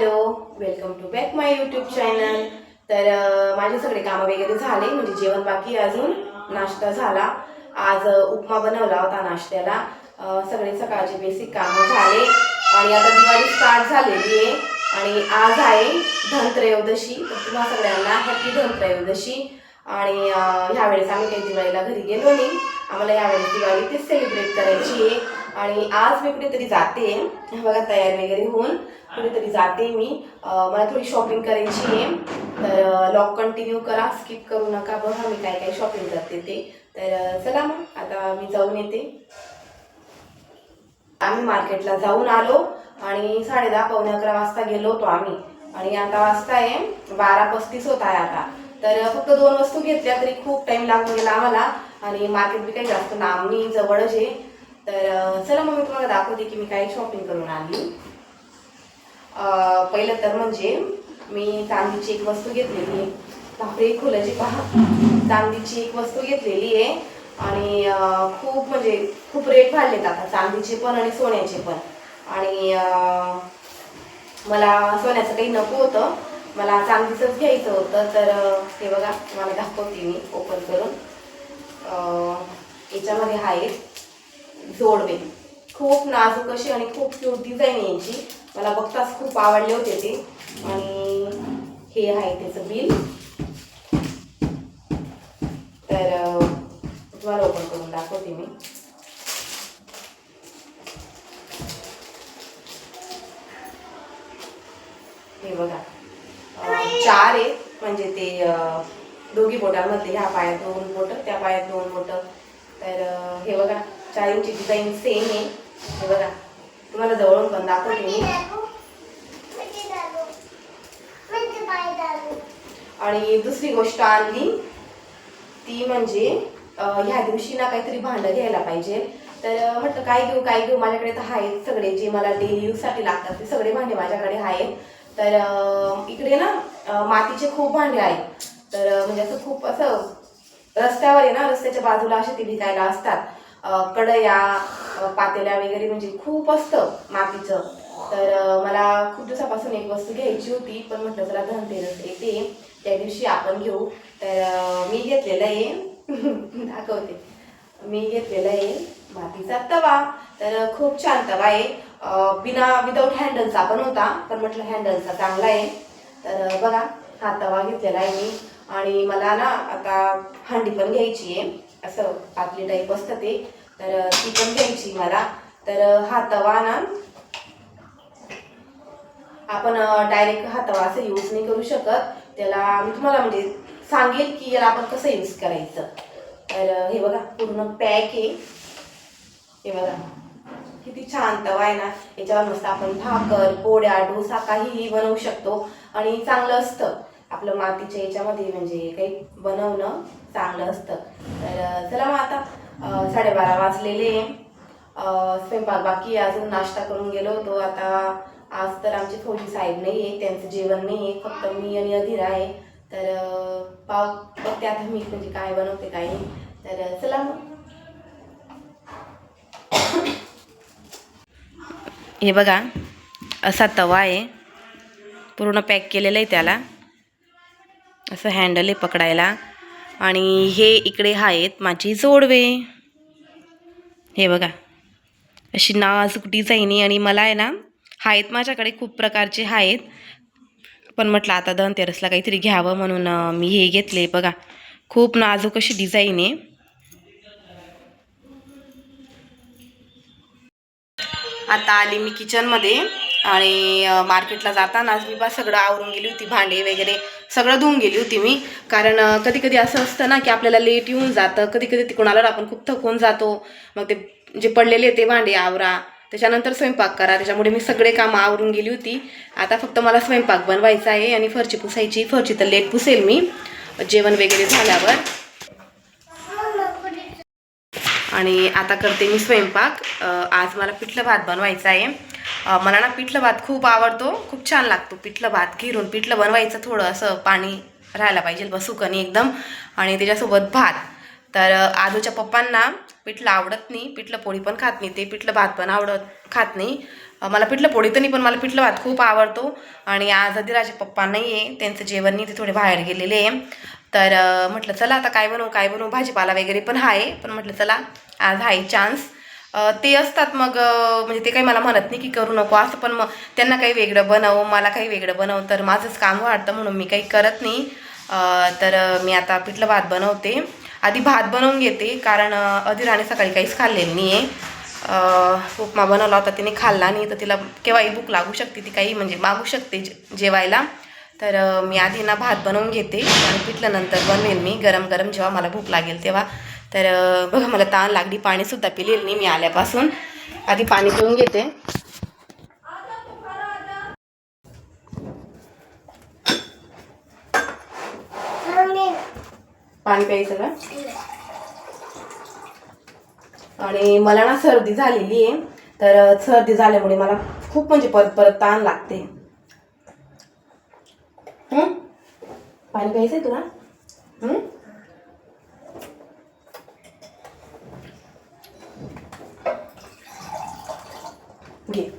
Hello welcome to back my YouTube channel तर माझे सगळे कामं वगैरे झाले म्हणजे जेवण बाकी अजून. नाश्ता झाला. आज उपमा बनवला होता नाश्त्याला. सगळे सकाळचे बेसिक कामं झाले. आणि आता दिवाळी स्टार्ट झालेली आहे. आणि आज आहे धनत्रयोदशी. तर तुम्हा सगळ्यांना हॅपी धनत्रयोदशी. आणि ह्यावेळेस आम्ही काही दिवाळीला घरी गेलो नाही. आम्हाला यावेळेस दिवाळी ते सेलिब्रेट करायची आहे. आणि आज मी कुठेतरी जाते बघा तयार वगैरे होऊन कुठेतरी जाते मी. मला थोडी शॉपिंग करायची आहे. तर लॉक कंटिन्यू करा स्किप करू नका बघा मी काय काय शॉपिंग करते ते. तर चला मग आता मी जाऊन येते. आम्ही मार्केटला जाऊन आलो आणि साडे दहा पावणे अकरा वाजता गेलो होतो आम्ही. आणि आता वाजता आहे बारा पस्तीस होत आहे आता. तर फक्त दोन वस्तू घेतल्या तरी खूप टाईम लागून गेला आम्हाला. आणि मार्केट बी काही जास्त नामनी जवळच आहे. तर चला मग मी तुम्हाला दाखवते की मी काय शॉपिंग करून आली. पहिलं तर म्हणजे मी चांदीची एक वस्तू घेतलेली आहे. बापरे खुलाची पहा. चांदीची एक वस्तू घेतलेली आहे. आणि खूप म्हणजे खूप रेट वाढलेत आता चांदीचे पण आणि सोन्याचे पण. आणि मला सोन्याचं काही नको होतं. मला चांदीचंच घ्यायचं होतं. तर हे बघा तुम्हाला दाखवते मी ओपन करून. याच्यामध्ये आहे जोडवे. खूप नाजूक अशी आणि खूप क्यूट डिझाईन आहे यांची. मला बघताच खूप आवडले होते ते. आणि हे आहे त्याचं बिल तर तुम्हाला ओपन करून दाखवते मी. हे बघा. चार आहे म्हणजे ते दोघी बोटांमध्ये ह्या पायात दोन बोट त्या पायात दोन बोट. तर हे बघा. चारींची डिझाईन सेम आहे. हे बघा तुम्हाला जवळून पण दाखवते मी. आणि दुसरी गोष्ट आणली ती म्हणजे ह्या दिवशी ना काहीतरी भांडं घ्यायला पाहिजे. तर म्हटलं काय घेऊ काय घेऊ? माझ्याकडे तर आहेत सगळे जे मला डेली यूजसाठी लागतात ते सगळे भांडे माझ्याकडे आहेत तर इकडे ना मातीचे खूप भांडे आहेत. तर म्हणजे असं खूप असं रस्त्यावर आहे ना रस्त्याच्या बाजूला असे ते भिजायला असतात. कडया कढया पातेल्या वगैरे म्हणजे खूप असतं मातीचं. तर मला खूप दिवसापासून एक वस्तू घ्यायची होती पण म्हटलं चला धनतेरस येते त्या दिवशी आपण घेऊ. तर मी घेतलेलं आहे. दाखवते. मी घेतलेला आहे मातीचा तवा. तर खूप छान तवा आहे. बिना विदाऊट हँडलचा पण होता पण म्हटलं हँडलचा चांगला आहे. तर बघा हा तवा घेतलेला आहे मी. आणि मला ना आता हंडी पण घ्यायची आहे. असं पातळी टाईप असतं ते. तर ती पण घ्यायची मला. तर हा तवा ना आपण डायरेक्ट हा तवा असं यूज नाही करू शकत. त्याला मी तुम्हाला म्हणजे सांगेल की याला आपण कसं यूज करायचं. तर हे बघा पूर्ण पॅक आहे. हे बघा किती छान तवा आहे ना. याच्यावर मस्त आपण भाकर पोळ्या डोसा काहीही बनवू शकतो. आणि चांगलं असतं. आपलं मातीच्या याच्यामध्ये म्हणजे काही बनवणं चांगलं असतं. तर चला मग आता साडेबारा वाजलेले स्वयंपाक बाकी अजून नाश्ता करून गेलो होतो. आता आज तर आमची थोडी साहेब नाही आहे त्यांचं जेवण नाही आहे फक्त मी आणि अधीर आहे. तर पाव बघते आता मी म्हणजे काय बनवते काय नाही. तर चला मग. हे बघा असा तवा आहे. पूर्ण पॅक केलेलं आहे त्याला. असं हँडल आहे पकडायला. आणि हे इकडे आहेत माझी जोडवे. हे बघा. अशी नाजूक डिझाईन आहे आणि मला आहे ना आहेत माझ्याकडे खूप प्रकारचे आहेत पण म्हटलं आता धनतेरसला काहीतरी घ्यावं म्हणून मी हे घेतले. बघा खूप नाजूक अशी डिझाईन आहे. आता आली मी किचनमध्ये आणि मार्केटला जातानाच मी बा सगळं आवरून गेली होती भांडे वगैरे सगळं धुवून गेली होती मी. कारण कधी कधी असं असतं ना की आपल्याला लेट येऊन जातं. कधी कधी तिकडून आल्यावर आपण खूप थकून जातो. मग ते जे पडलेले ते भांडे आवरा. त्याच्यानंतर स्वयंपाक करा. त्याच्यामुळे मी सगळे कामं आवरून गेली होती. आता फक्त मला स्वयंपाक बनवायचा आहे आणि फरची पुसायची. फरची तर लेट पुसेल मी. जेवण वगैरे झाल्यावर. आणि आता करते मी स्वयंपाक. आज मला पिठलं भात बनवायचा आहे. मला ना पिठलं भात खूप आवडतो. खूप छान लागतो पिठलं भात घिरून. पिठलं बनवायचं थोडं असं पाणी राहायला पाहिजे बसुकनी एकदम. आणि त्याच्यासोबत भात. तर आजूच्या पप्पांना पिठलं आवडत नाही. पिठलं पोळी पण खात नाही. ते पिठलं भात पण आवडत खात नाही. मला पिठलं पोळी तर नाही पण मला पिठलं भात खूप आवडतो. आणि आज अधिराजे पप्पा नाही आहे त्यांचं जेवण नाही ते थोडे बाहेर गेलेले आहे. तर म्हटलं चला आता काय बनवू काय बनवू? भाजीपाला वगैरे पण आहे. पण म्हटलं चला आज आहे चान्स ते असतात मग म्हणजे ते काही मला म्हणत नाही की करू नको असं पण मग त्यांना काही वेगळं बनव मला काही वेगळं बनव तर माझंच काम वाढतं म्हणून मी काही करत नाही. तर मी आता पिठलं भात बनवते. आधी भात बनवून घेते कारण अ, सकाळी काहीच खाल्लेलं नाही आहे उपमा बनवला होता तिने खाल्ला नाही तर तिला केव्हाही भूक लागू शकते ती काही म्हणजे मागू शकते जे- जेवायला. तर मी आधी ना भात बनवून घेते आणि पिठल्यानंतर नंतर बनवेल मी गरम गरम जेव्हा मला भूक लागेल तेव्हा. तर बघा मला ताण लागली पाणीसुद्धा पिलेलं नाही मी आल्यापासून. आधी पाणी पिऊन घेते. पाणी प्यायचं का? आणि मला ना सर्दी झालेली आहे. तर सर्दी झाल्यामुळे मला खूप म्हणजे परत परत ताण लागते. पाणी प्यायचं आहे तुला घे.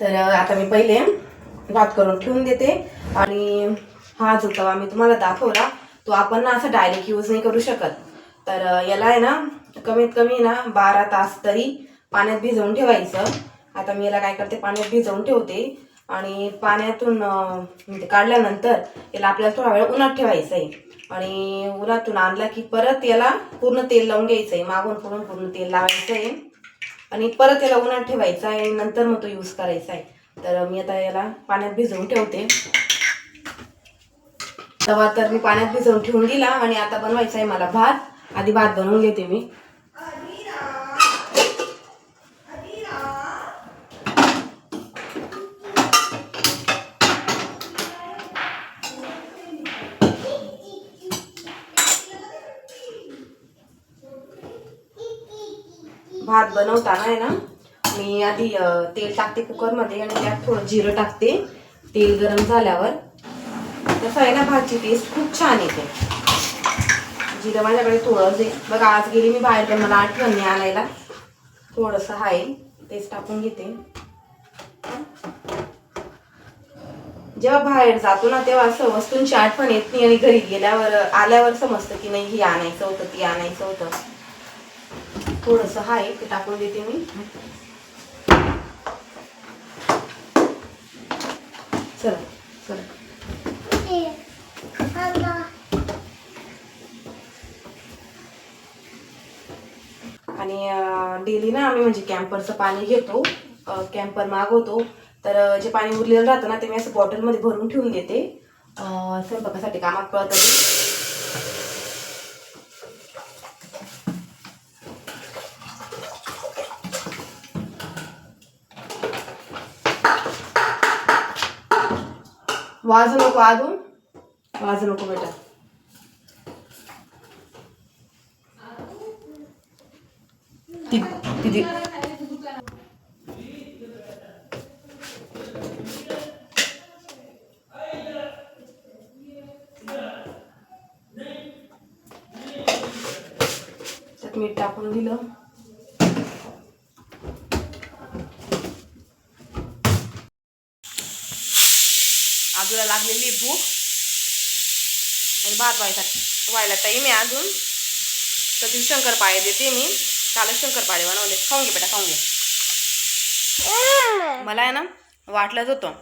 तर आता मी पहिले भात करून ठेवून देते. आणि हा जो तवा मी तुम्हाला दाखवला तो आपण ना असा डायरेक्ट यूज नाही करू शकत. तर याला आहे ना कमीत कमी ना बारा तास तरी पाण्यात भिजवून ठेवायचं. आता मी याला काय करते पाण्यात भिजवून ठेवते. आणि पाण्यातून म्हणजे काढल्यानंतर याला आपल्याला थोडा वेळ उन्हात ठेवायचं आहे. आणि उन्हातून आणला की परत याला पूर्ण तेल लावून घ्यायचं आहे. मागून पूर्ण पूर्ण तेल लावायचं आहे. आणि परत याला उन्हात ठेवायचा आहे नंतर मग तो यूज करायचा आहे. तर मी आता याला पाण्यात भिजवून ठेवते. तवा तर मी पाण्यात भिजवून ठेवून दिला आणि आता बनवायचा आहे मला भात. आधी भात बनवून घेते मी. भात बनवताना आहे ना मी आधी तेल टाकते कुकरमध्ये आणि त्यात थोडं जिरं टाकते. तेल गरम झाल्यावर तसं आहे ना भाजी टेस्ट खूप छान येते. जिरं माझ्याकडे थोडंच आहे बघा आज गेली मी बाहेर पण मला आठवण नाही आणायला. थोडंसं आहे तेच टाकून घेते. जेव्हा बाहेर जातो ना तेव्हा असं वस्तूंची आठवण येत नाही आणि घरी गेल्यावर आल्यावर समजतं की नाही ही आणायचं होतं ती आणायचं होतं. थोडस आहे ते टाकून देते मी. चला चला. आणि डेली ना आम्ही म्हणजे कॅम्परचं पाणी घेतो. कॅम्पर मागवतो. तर जे पाणी उरलेलं राहतं ना ते मी असं बॉटलमध्ये भरून ठेवून देते. स्वयंपाकासाठी कामात पडतं वाजू नको अजून. वाजू नको बेटा. ती त्यात मीठ टाकून दिलं. बाजूला लागलेली भूक. आणि भात व्हायचा व्हायला टाईम आहे अजून. तर शंकर शंकरपाळे देते मी. कालच शंकरपाळे बनवले. खाऊन घे बेटा खाऊन घे. मला आहे ना वाटलंच होतं.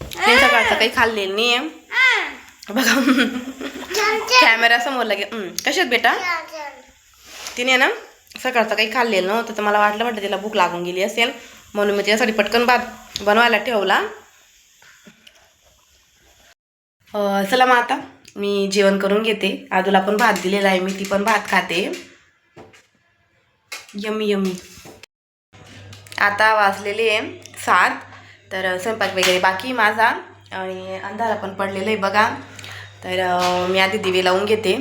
सकाळचं काही खाल्लेलं नाही आहे बघा. कॅमेरा समोर लगे कशात बेटा? तिने ना सकाळचं काही खाल्लेलं नव्हतं तर मला वाटलं म्हटलं तिला भूक लागून गेली असेल. म्हणून मी त्यासाठी पटकन भात बनवायला ठेवला. चला मग आता मी जेवण करून घेते. आजूला पण भात दिलेला आहे मी ती पण भात खाते. यमी यमी आता वाजलेले आहे सात. तर स्वयंपाक वगैरे बाकी माझा. आणि अंधारा पण पडलेला आहे बघा. तर मी आधी दिवे लावून घेते.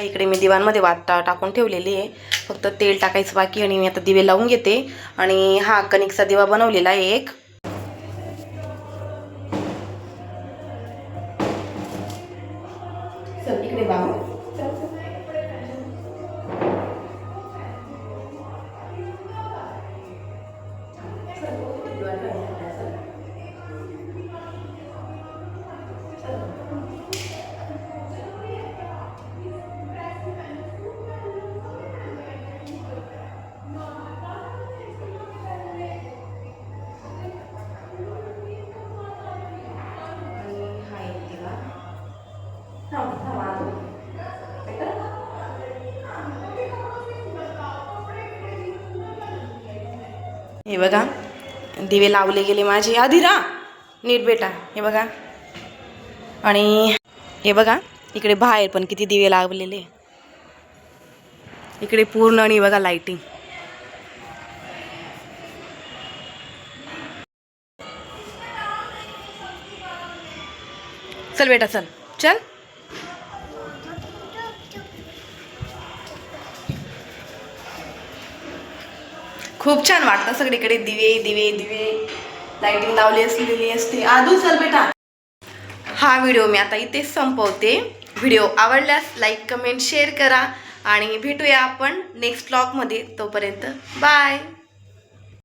इकडे मी दिवांमध्ये वात टाकून ठेवलेली आहे. फक्त तेल टाकायचं बाकी आणि मी आता दिवे लावून घेते. आणि हा कणिकचा दिवा बनवलेला आहे एक. चल इकडे हे बघा दिवे लावले गेले माझे. अधिरा नीट बेटा हे बघा. आणि हे बघा इकडे बाहेर पण किती दिवे लावलेले. इकडे पूर्ण आणि बघा लाईटिंग चल बेटा चल. चल. खूप छान वाटतं सगळीकडे. दिवे दिवे दिवे. लाईटिंग लावली असलेली असते. आधू चल बेटा. हा व्हिडिओ मी आता इथेच संपवते. व्हिडिओ आवडल्यास लाईक कमेंट शेअर करा. आणि भेटूया आपण नेक्स्ट ब्लॉगमध्ये तोपर्यंत बाय